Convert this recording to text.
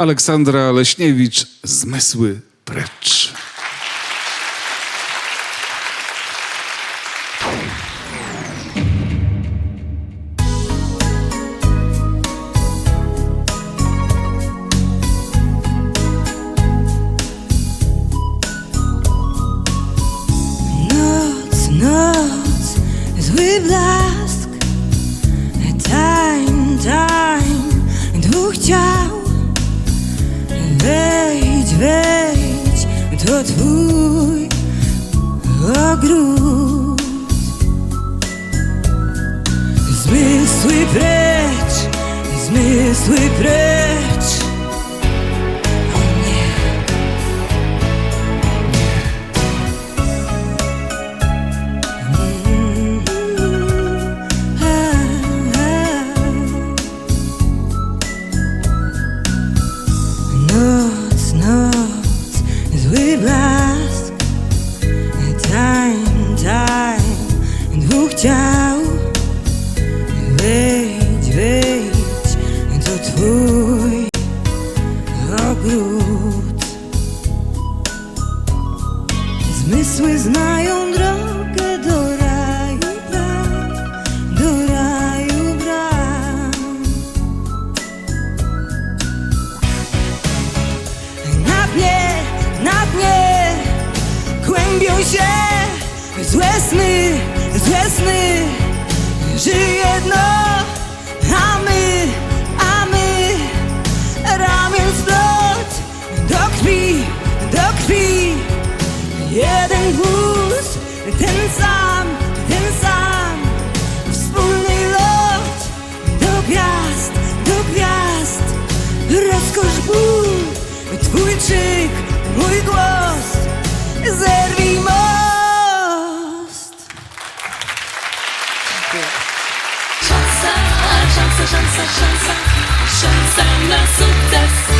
Aleksandra Leśniewicz, Zmysły precz. Noc, noc, zły blask to twój ogród Zmysły precz, zmysły precz time, dwóch ciał Wejdź, wejdź, to twój ogród Zmysły znają drogę do raju bram, do raju bram. Na dnie, na dnie kłębią się złe sny, głos, ten sam, ten sam Wspólny lot do gwiazd, do gwiazd. Rozkosz ból, twój krzyk, mój głos. Zerwij most. Szansa, szansa, szansa, szansa, szansa na sukces.